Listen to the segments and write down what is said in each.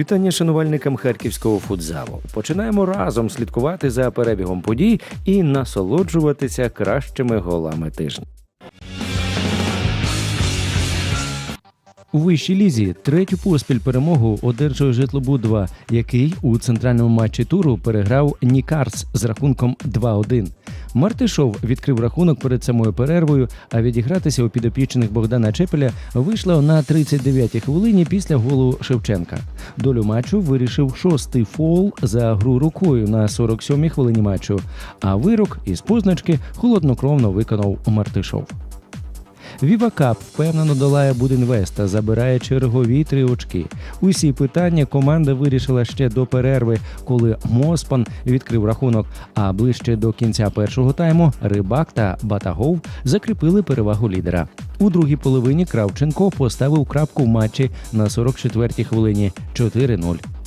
Вітання шанувальникам харківського футзалу. Починаємо разом слідкувати за перебігом подій і насолоджуватися кращими голами тижня. У вищій лізі третю поспіль перемогу одержує житлобуд 2 який у центральному матчі туру переграв Нікарс з рахунком 2-1. Мартишов відкрив рахунок перед самою перервою, а відігратися у підопічних Богдана Чепеля вийшло на 39-й хвилині після голу Шевченка. Долю матчу вирішив шостий фол за гру рукою на 47-й хвилині матчу. А вирок із позначки холоднокровно виконав Мартишов. Віва Кап впевнено долає Будинвест та забирає чергові три очки. Усі питання команда вирішила ще до перерви, коли Моспан відкрив рахунок. А ближче до кінця першого тайму Рибак та Батагов закріпили перевагу лідера. У другій половині Кравченко поставив крапку в матчі на 44-й хвилині 4-0.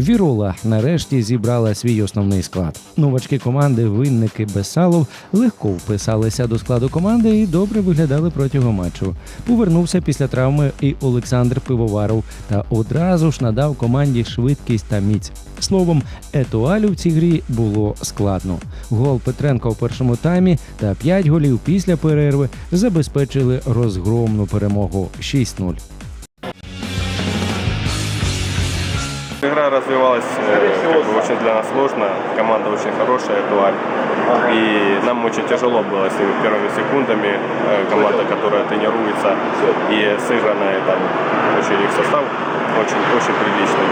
Вірола нарешті зібрала свій основний склад. Новачки команди винники Бесалов легко вписалися до складу команди і добре виглядали протягом матчу. Повернувся після травми і Олександр Пивоваров та одразу ж надав команді швидкість та міць. Словом, етуалю в цій грі було складно. Гол Петренка у першому таймі та 5 голів після перерви забезпечили розгромну перемогу 6-0. Игра развивалась э, как бы, очень для нас сложно, команда очень хорошая, дуаль. И нам очень тяжело было с первыми секундами. Э, Команда, которая тренируется и сыгранная, там очень их состав очень, очень приличный.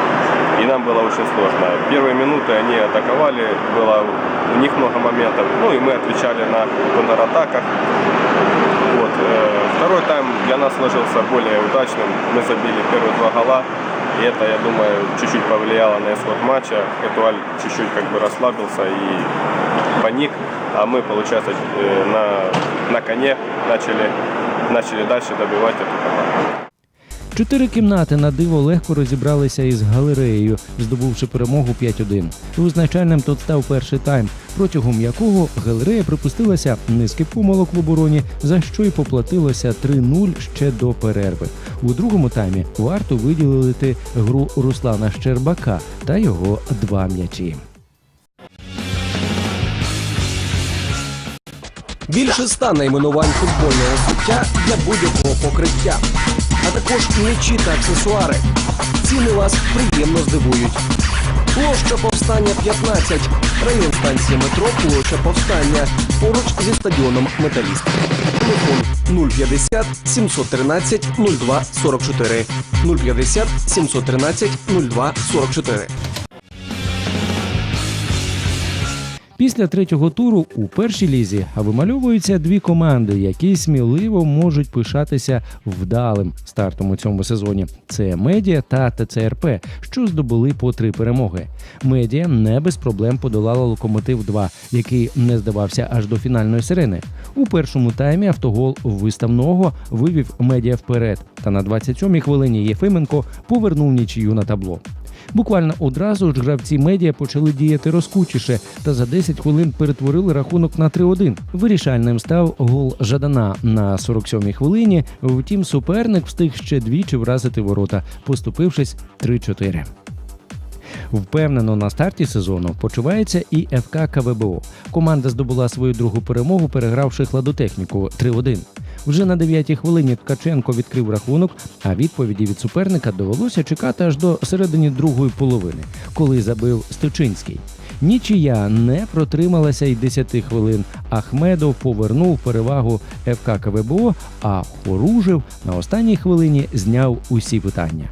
И нам было очень сложно. Первые минуты они атаковали, было у них много моментов. Ну и мы отвечали на контратаках. Вот. э, Второй тайм для нас сложился более удачным. Мы забили первые два гола. И это, я думаю, чуть-чуть повлияло на исход матча. Этуаль чуть-чуть как бы расслабился и паник. А мы, получается, э, на, на коне начали, начали дальше добивать эту команду. Чотири кімнати на диво легко розібралися із галереєю, здобувши перемогу 5-1. Визначальним тут став перший тайм, протягом якого галерея припустилася низки помилок в обороні, за що й поплатилося 3-0 ще до перерви. У другому таймі варто виділити гру Руслана Щербака та його два м'ячі. Більше ста найменувань футбольного взуття для будь-якого покриття, а також м'ячі та аксесуари. Ціни вас приємно здивують. Площа повстання 15, район станції метро, площа повстання, поруч зі стадіоном Металіст. Телефон 050 713 02 44 050 713 02 44. Після третього туру у першій лізі вимальовуються дві команди, які сміливо можуть пишатися вдалим стартом у цьому сезоні. Це медіа та ТЦРП, що здобули по три перемоги. Медіа не без проблем подолала локомотив 2 який не здавався аж до фінальної сирени. У першому таймі автогол виставного вивів медіа вперед. Та на 27-й хвилині Єфименко повернув нічию на табло. Буквально одразу ж гравці медіа почали діяти розкучіше та за 10 хвилин перетворили рахунок на 3-1. Вирішальним став гол Жадана на 47-й хвилині. Втім, суперник встиг ще двічі вразити ворота, поступившись 3-4. Впевнено на старті сезону почувається і ФК КВБО. Команда здобула свою другу перемогу, перегравши хладотехніку 3-1. Вже на 9-й хвилині Ткаченко відкрив рахунок, а відповіді від суперника довелося чекати аж до середини другої половини, коли забив Сточинський. Нічия не протрималася й 10 хвилин. Ахмедов повернув перевагу ФК КВБО, а Хоружев на останній хвилині зняв усі питання.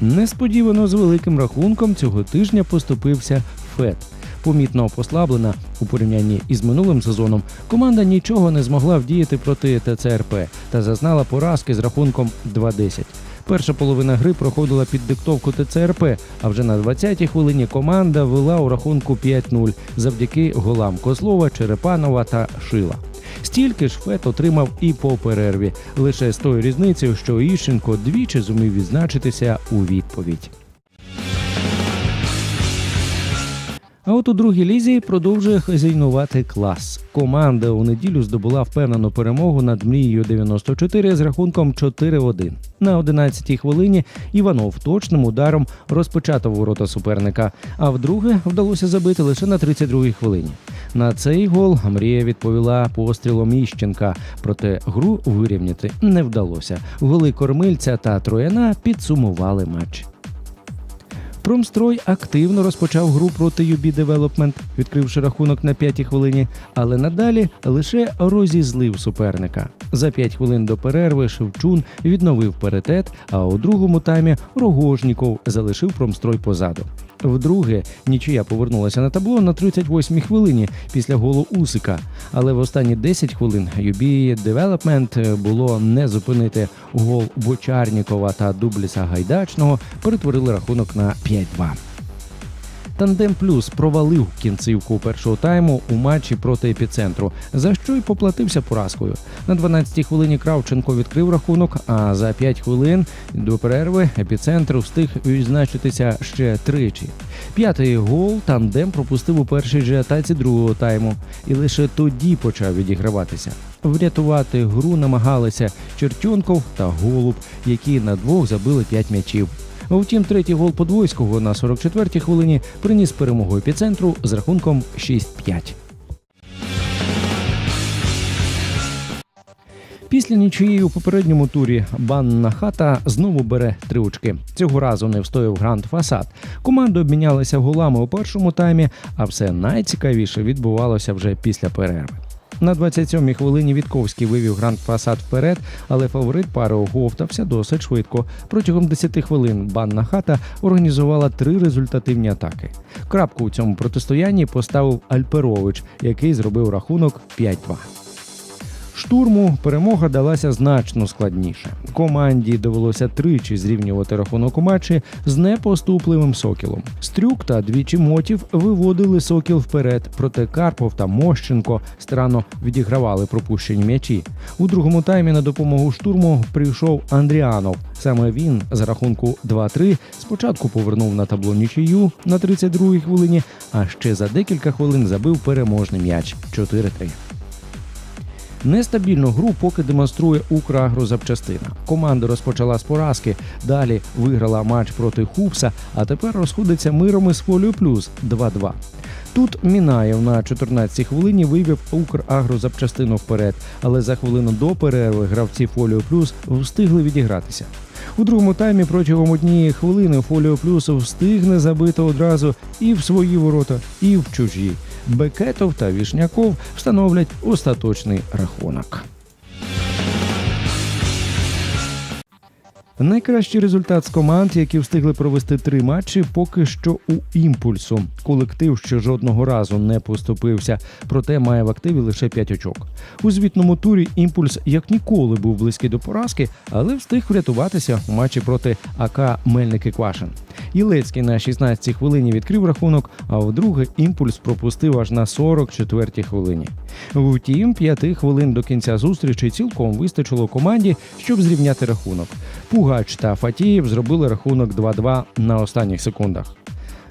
Несподівано з великим рахунком цього тижня поступився ФЕД. Помітно послаблена у порівнянні із минулим сезоном, команда нічого не змогла вдіяти проти ТЦРП та зазнала поразки з рахунком 2-10. Перша половина гри проходила під диктовку ТЦРП, а вже на 20-й хвилині команда вела у рахунку 5-0 завдяки голам Козлова, Черепанова та Шила. Стільки ж Фет отримав і по перерві, лише з тою різницею, що Іщенко двічі зумів відзначитися у відповідь. А от у другій лізі продовжує хазяйнувати клас. Команда у неділю здобула впевнену перемогу над мрією 94 з рахунком 4-1. На 11-й хвилині Іванов точним ударом розпечатав ворота суперника, а вдруге вдалося забити лише на 32-й хвилині. На цей гол Мрія відповіла пострілом Іщенка, проте гру вирівняти не вдалося. Голи кормильця та трояна підсумували матч. Промстрой активно розпочав гру проти UB Development, відкривши рахунок на п'ятій хвилині, але надалі лише розізлив суперника. За п'ять хвилин до перерви Шевчун відновив паритет, а у другому таймі Рогожніков залишив промстрой позаду. Вдруге нічия повернулася на табло на 38-й хвилині після голу Усика. Але в останні 10 хвилин UB Development було не зупинити гол Бочарнікова та Дубліса Гайдачного перетворили рахунок на 5-2. Тандем Плюс провалив кінцівку першого тайму у матчі проти епіцентру, за що й поплатився поразкою. На 12-й хвилині Кравченко відкрив рахунок, а за 5 хвилин до перерви епіцентр встиг відзначитися ще тричі. П'ятий гол тандем пропустив у першій же атаці другого тайму, і лише тоді почав відіграватися. Врятувати гру намагалися Чертьонков та Голуб, які на двох забили 5 м'ячів. Втім, третій гол Подвойського на 44-й хвилині приніс перемогу епіцентру з рахунком 6-5. Після нічиї у попередньому турі банна хата знову бере три очки. Цього разу не встояв гранд фасад. Команди обмінялися голами у першому таймі, а все найцікавіше відбувалося вже після перерви. На 27-й хвилині Вітковський вивів гранд фасад вперед, але фаворит пари оговтався досить швидко. Протягом 10 хвилин банна хата організувала три результативні атаки. Крапку у цьому протистоянні поставив Альперович, який зробив рахунок 5-2. Штурму перемога далася значно складніше. Команді довелося тричі зрівнювати рахунок у матчі з непоступливим сокілом. Стрюк та двічі мотів виводили сокіл вперед, проте Карпов та Мощенко странно відігравали пропущені м'ячі. У другому таймі на допомогу штурму прийшов Андріанов. Саме він з рахунку 2-3 спочатку повернув на табло нічию на 32-й хвилині, а ще за декілька хвилин забив переможний м'яч 4-3. Нестабільну гру поки демонструє Украгрозапчастина. Команда розпочала з поразки, далі виграла матч проти Хупса, а тепер розходиться миром із Фоліо Плюс 2-2. Тут Мінаєв на 14-й хвилині вивів Украгрозапчастину вперед, але за хвилину до перерви гравці Фоліо Плюс встигли відігратися. У другому таймі протягом однієї хвилини Фоліо Плюс встигне забити одразу і в свої ворота, і в чужі. Бекетов та Вішняков встановлять остаточний рахунок. Найкращий результат з команд, які встигли провести три матчі, поки що у імпульсу. Колектив ще жодного разу не поступився, проте має в активі лише 5 очок. У звітному турі імпульс як ніколи був близький до поразки, але встиг врятуватися у матчі проти АК Мельники Квашин. Ілецький на 16-й хвилині відкрив рахунок, а вдруге імпульс пропустив аж на 44-й хвилині. Втім, п'яти хвилин до кінця зустрічі цілком вистачило команді, щоб зрівняти рахунок. Пугач та Фатієв зробили рахунок 2-2 на останніх секундах.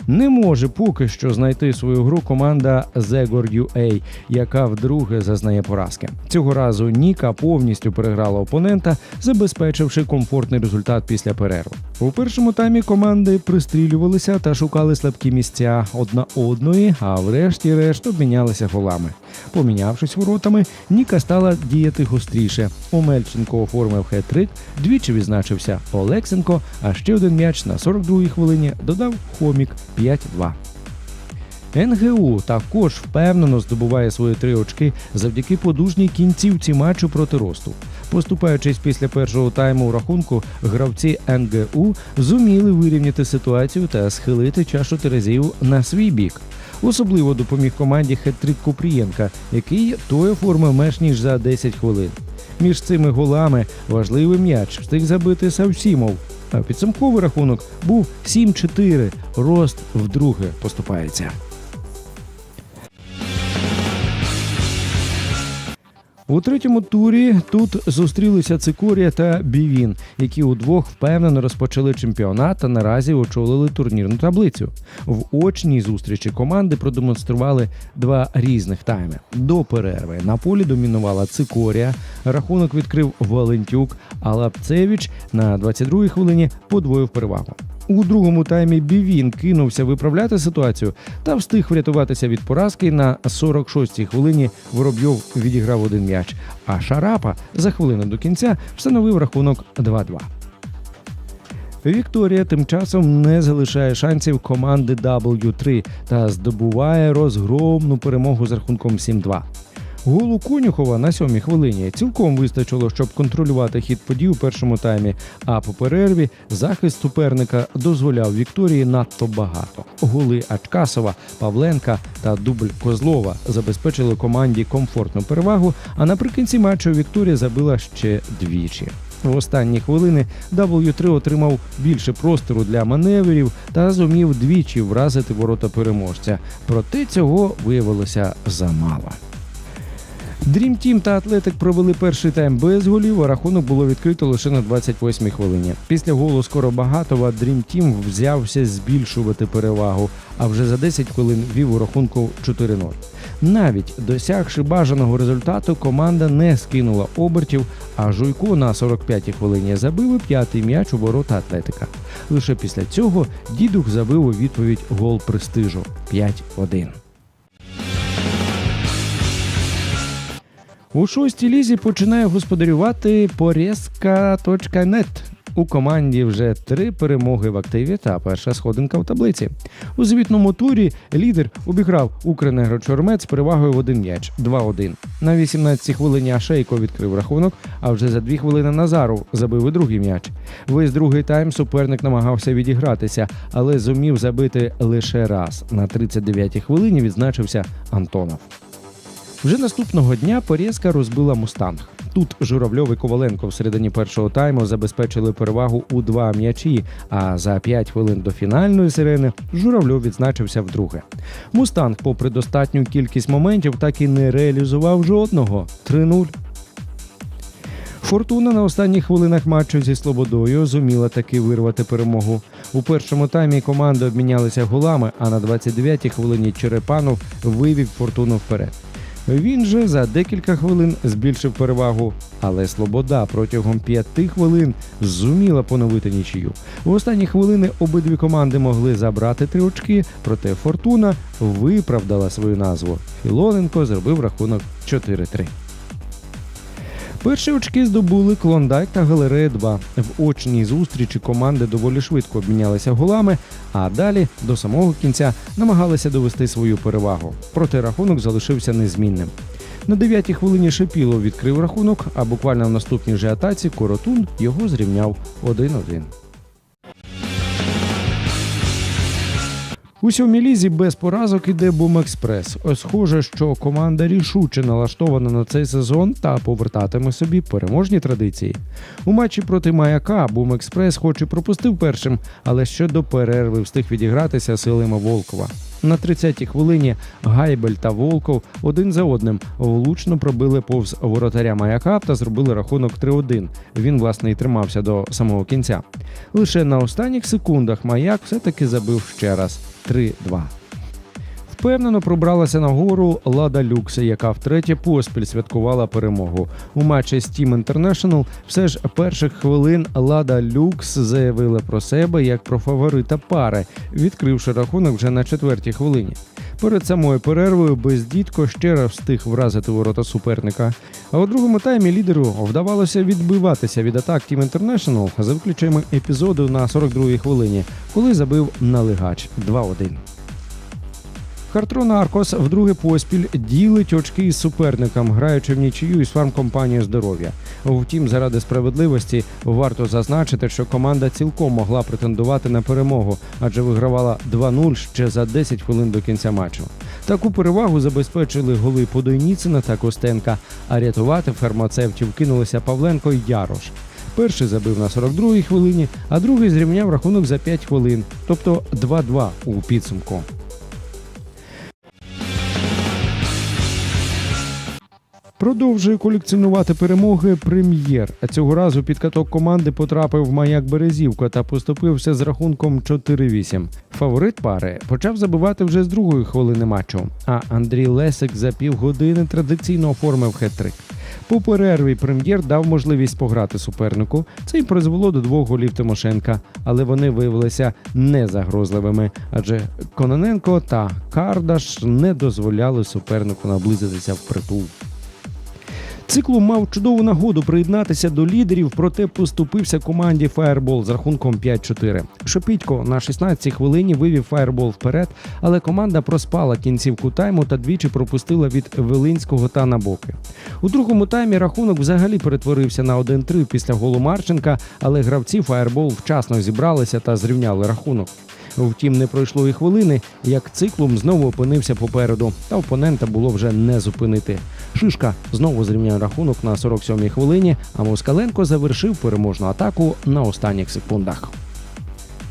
Не може поки що знайти свою гру команда Zegor UA, яка вдруге зазнає поразки. Цього разу Ніка повністю переграла опонента, забезпечивши комфортний результат після перерви. У першому таймі команди пристрілювалися та шукали слабкі місця одна одної, а врешті-решт обмінялися голами. Помінявшись воротами, Ніка стала діяти гостріше. Омельченко оформив хет-трик, двічі відзначився Олексенко, а ще один м'яч на 42-й хвилині додав Хомік 5-2. НГУ також впевнено здобуває свої три очки завдяки подужній кінцівці матчу проти росту. Поступаючись після першого тайму у рахунку, гравці НГУ зуміли вирівняти ситуацію та схилити чашу Терезів на свій бік. Особливо допоміг команді хет-трик Купрієнка, який той оформив менш ніж за 10 хвилин. Між цими голами важливий м'яч встиг забити Савсімов. А підсумковий рахунок був 7-4. Рост вдруге поступається. У третьому турі тут зустрілися Цикорія та Бівін, які удвох впевнено розпочали чемпіонат та наразі очолили турнірну таблицю. В очній зустрічі команди продемонстрували два різних тайми. До перерви на полі домінувала Цикорія. Рахунок відкрив Валентюк, а Лапцевич на 22-й хвилині подвоїв перевагу. У другому таймі Бівін кинувся виправляти ситуацію та встиг врятуватися від поразки на 46-й хвилині. Воробйов відіграв один м'яч, а Шарапа за хвилину до кінця встановив рахунок 2-2. Вікторія тим часом не залишає шансів команди W3 та здобуває розгромну перемогу з рахунком 7-2. Голу Конюхова на сьомій хвилині цілком вистачило, щоб контролювати хід подій у першому таймі. А по перерві захист суперника дозволяв Вікторії надто багато. Голи Ачкасова, Павленка та дубль Козлова забезпечили команді комфортну перевагу. А наприкінці матчу Вікторія забила ще двічі. В останні хвилини W3 отримав більше простору для маневрів та зумів двічі вразити ворота переможця. Проте цього виявилося замало. Дрім Тім та Атлетик провели перший тайм без голів, а рахунок було відкрито лише на 28-й хвилині. Після голу Скоробагатова Дрім Тім взявся збільшувати перевагу, а вже за 10 хвилин вів у рахунку 4-0. Навіть досягши бажаного результату, команда не скинула обертів, а Жуйко на 45-й хвилині забив п'ятий м'яч у ворота Атлетика. Лише після цього дідух забив у відповідь гол престижу 5-1. У шостій лізі починає господарювати Порезка.нет. У команді вже три перемоги в активі та перша сходинка в таблиці. У звітному турі лідер обіграв Укренергочормет з перевагою в один м'яч 2-1. На 18-й хвилині Ашейко відкрив рахунок, а вже за дві хвилини Назаров забив і другий м'яч. Весь другий тайм суперник намагався відігратися, але зумів забити лише раз. На 39-й хвилині відзначився Антонов. Вже наступного дня Порєзка розбила Мустанг. Тут Журавльов і Коваленко в середині першого тайму забезпечили перевагу у два м'ячі. А за 5 хвилин до фінальної сирени Журавльов відзначився вдруге. Мустанг, попри достатню кількість моментів, так і не реалізував жодного 3-0. Фортуна на останніх хвилинах матчу зі Слободою зуміла таки вирвати перемогу. У першому таймі команди обмінялися голами, а на 29-й хвилині Черепанов вивів фортуну вперед. Він же за декілька хвилин збільшив перевагу, але Слобода протягом п'яти хвилин зуміла поновити нічию. В останні хвилини обидві команди могли забрати три очки, проте Фортуна виправдала свою назву. Філоненко зробив рахунок 4-3. Перші очки здобули Клондайк та Галерея 2. В очній зустрічі команди доволі швидко обмінялися голами, а далі до самого кінця намагалися довести свою перевагу. Проте рахунок залишився незмінним. На 9-й хвилині Шепілов відкрив рахунок, а буквально в наступній же атаці Коротун його зрівняв 1-1. У сьомій лізі без поразок іде Бумекспрес. Схоже, що команда рішуче налаштована на цей сезон та повертатиме собі переможні традиції. У матчі проти Маяка Бумекспрес хоч і пропустив першим, але ще до перерви встиг відігратися силами Волкова. На 30-й хвилині Гайбель та Волков один за одним влучно пробили повз воротаря маяка та зробили рахунок 3-1. Він, власне, і тримався до самого кінця. Лише на останніх секундах маяк все-таки забив ще раз 3-2. Впевнено пробралася нагору Лада Люкса, яка втретє поспіль святкувала перемогу. У матчі з Team International все ж перших хвилин Лада Люкс заявила про себе як про фаворита пари, відкривши рахунок вже на четвертій хвилині. Перед самою перервою бездітко ще раз встиг вразити ворота суперника. А у другому таймі лідеру вдавалося відбиватися від атак Team International за виключенням епізоду на 42-й хвилині, коли забив налегач 2-1. Хартрона Аркос вдруге поспіль ділить очки із суперником, граючи в нічию із фармкомпанією здоров'я. Втім, заради справедливості варто зазначити, що команда цілком могла претендувати на перемогу, адже вигравала 2-0 ще за 10 хвилин до кінця матчу. Таку перевагу забезпечили голи Подойніцина та Костенка, а рятувати фармацевтів кинулися Павленко й Ярош. Перший забив на 42-й хвилині, а другий зрівняв рахунок за 5 хвилин, тобто 2-2 у підсумку. Продовжує колекціонувати перемоги прем'єр. А Цього разу під каток команди потрапив маяк Березівка та поступився з рахунком 4-8. Фаворит пари почав забивати вже з другої хвилини матчу. А Андрій Лесик за півгодини традиційно оформив хет-трик. По перерві прем'єр дав можливість пограти супернику. Це й призвело до двох голів Тимошенка, але вони виявилися незагрозливими, адже Кононенко та Кардаш не дозволяли супернику наблизитися впритул. Циклум мав чудову нагоду приєднатися до лідерів, проте поступився команді Фаербол з рахунком 5-4. Шопітько на 16-й хвилині вивів Фаербол вперед, але команда проспала кінцівку тайму та двічі пропустила від Велинського та на боки. У другому таймі рахунок взагалі перетворився на 1-3 після голу Марченка, але гравці Фаербол вчасно зібралися та зрівняли рахунок. Втім, не пройшло і хвилини, як циклум знову опинився попереду, та опонента було вже не зупинити. Шишка знову зрівняв рахунок на 47-й хвилині, а Москаленко завершив переможну атаку на останніх секундах.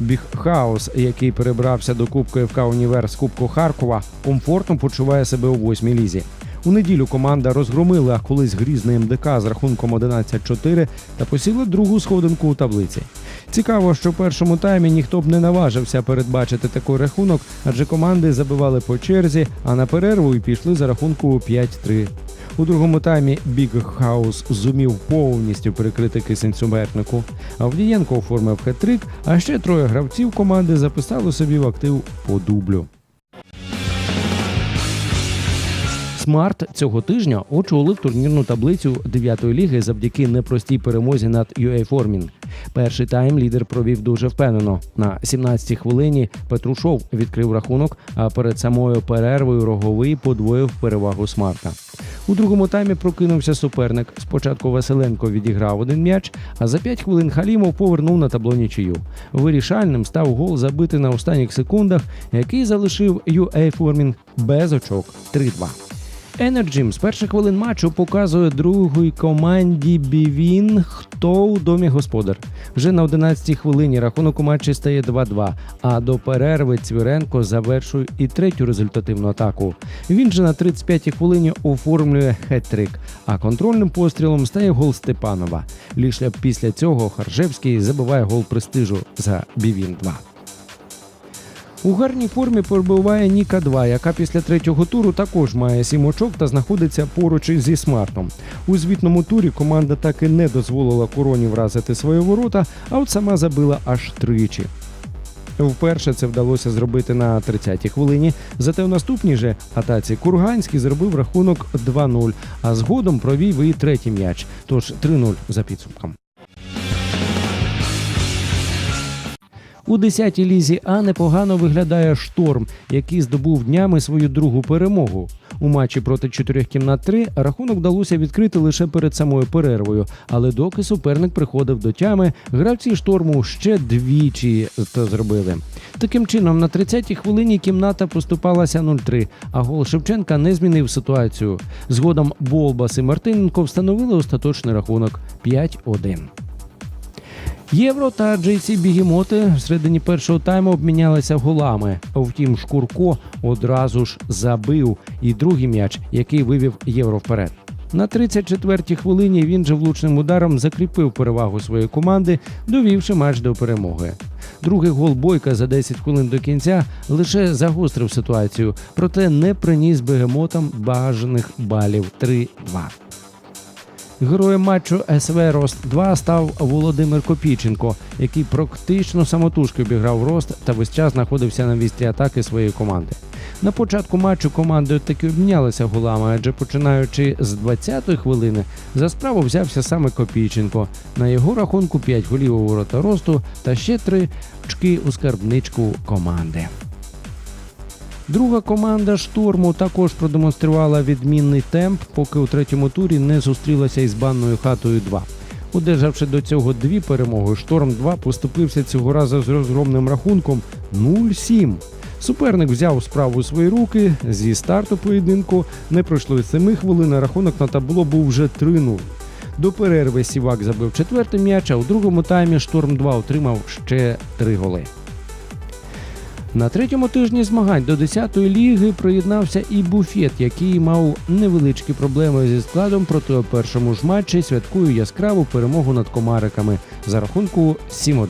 Біг Хаус, який перебрався до Кубку ФК Універ з Кубку Харкова, комфортно почуває себе у восьмій лізі. У неділю команда розгромила колись грізний МДК з рахунком 11-4 та посіла другу сходинку у таблиці. Цікаво, що в першому таймі ніхто б не наважився передбачити такий рахунок, адже команди забивали по черзі, а на перерву і пішли за рахунку 5-3. У другому таймі Біг Хаус зумів повністю перекрити кисень супернику. Авдієнко оформив хет-трик, а ще троє гравців команди записали собі в актив по дублю. Смарт цього тижня очолив турнірну таблицю 9-ї ліги завдяки непростій перемозі над UA Формінг. Перший тайм лідер провів дуже впевнено. На 17-й хвилині Петрушов відкрив рахунок, а перед самою перервою роговий подвоїв перевагу Смарта. У другому таймі прокинувся суперник. Спочатку Василенко відіграв один м'яч, а за 5 хвилин Халімов повернув на табло нічию. Вирішальним став гол забитий на останніх секундах, який залишив UA Формінг без очок 3-2. Енерджім з перших хвилин матчу показує другій команді Бівін, хто у домі господар. Вже на 11-й хвилині рахунок у матчі стає 2-2, а до перерви Цвіренко завершує і третю результативну атаку. Він же на 35-й хвилині оформлює хет-трик, а контрольним пострілом стає гол Степанова. Лише після цього Харжевський забиває гол престижу за Бівін 2. У гарній формі перебуває Ніка 2, яка після третього туру також має сім очок та знаходиться поруч зі смартом. У звітному турі команда так і не дозволила короні вразити свої ворота, а от сама забила аж тричі. Вперше це вдалося зробити на 30-й хвилині. Зате в наступній же атаці Курганський зробив рахунок 2-0, а згодом провів і третій м'яч. Тож 3-0 за підсумком. У 10-й лізі А непогано виглядає шторм, який здобув днями свою другу перемогу. У матчі проти чотирьох кімнат 3 рахунок вдалося відкрити лише перед самою перервою. Але доки суперник приходив до тями, гравці шторму ще двічі це зробили. Таким чином, на 30-й хвилині кімната поступалася 0-3, а гол Шевченка не змінив ситуацію. Згодом Болбас і Мартиненко встановили остаточний рахунок 5-1. Євро та JC Бігімоти всередині першого тайму обмінялися голами. Втім, Шкурко одразу ж забив і другий м'яч, який вивів євро вперед. На 34-й хвилині він же влучним ударом закріпив перевагу своєї команди, довівши матч до перемоги. Другий гол Бойка за 10 хвилин до кінця лише загострив ситуацію, проте не приніс бегемотам бажаних балів 3-2. Героєм матчу СВ Рост 2 став Володимир Копійченко, який практично самотужки обіграв рост та весь час знаходився на вістрі атаки своєї команди. На початку матчу команди таки обмінялися голами, адже починаючи з 20-ї хвилини за справу взявся саме Копійченко. На його рахунку 5 голів у ворота росту та ще 3 очки у скарбничку команди. Друга команда штурму також продемонструвала відмінний темп, поки у третьому турі не зустрілася із банною хатою 2. Одержавши до цього дві перемоги, шторм 2 поступився цього разу з розгромним рахунком 0-7. Суперник взяв справу у свої руки. Зі старту поєдинку не пройшло й 7 хвилин. Рахунок на табло був вже 3-0. До перерви Сівак забив четвертий м'яч, а у другому таймі Шторм 2 отримав ще три голи. На третьому тижні змагань до 10-ї ліги приєднався і буфет, який мав невеличкі проблеми зі складом, проте у першому ж матчі святкує яскраву перемогу над комариками за рахунку 7-1.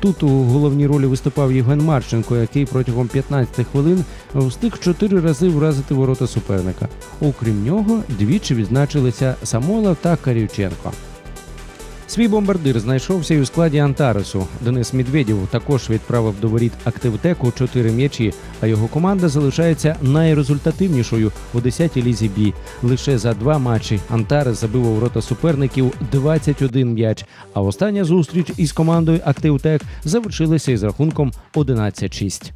Тут у головній ролі виступав Євген Марченко, який протягом 15 хвилин встиг чотири рази вразити ворота суперника. Окрім нього, двічі відзначилися Самойлов та Карівченко. Свій бомбардир знайшовся і у складі Антаресу. Денис Медведєв також відправив до воріт активтеку чотири м'ячі, а його команда залишається найрезультативнішою у 10-й лізі бі. Лише за два матчі Антарес забив у ворота суперників 21 м'яч. А остання зустріч із командою Активтек завершилася із рахунком 11-6.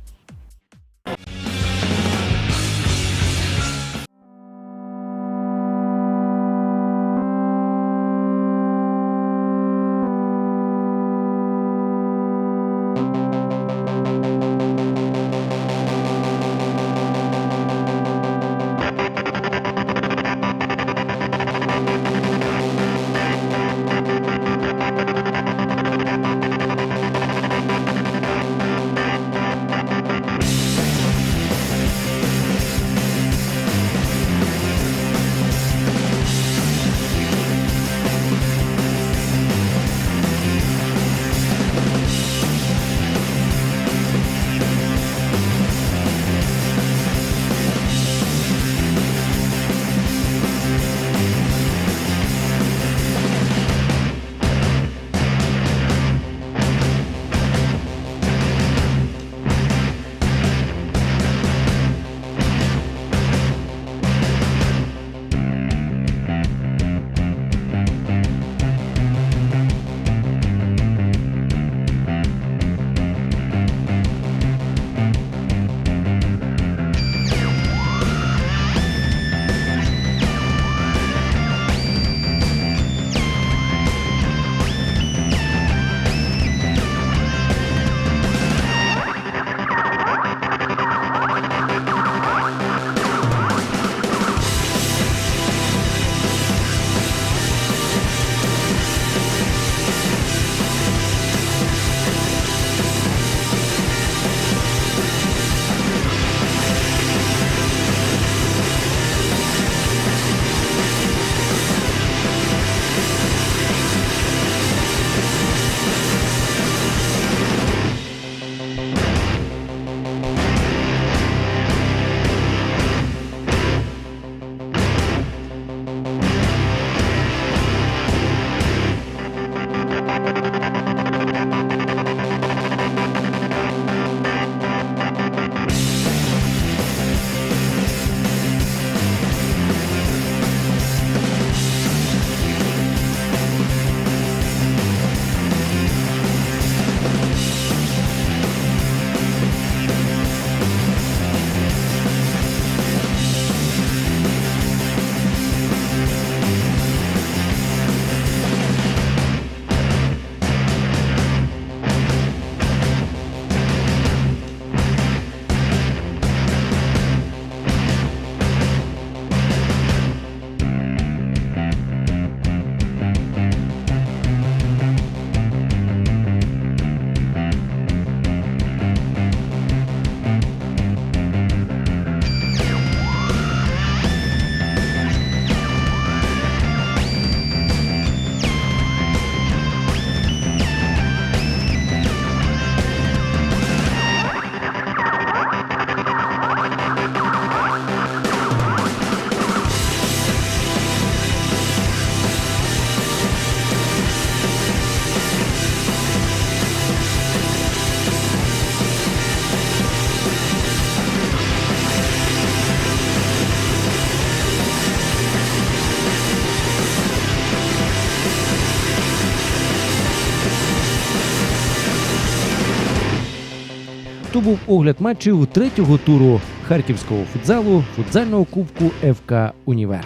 То був огляд матчів третього туру харківського футзалу футзального кубку ФК Універ.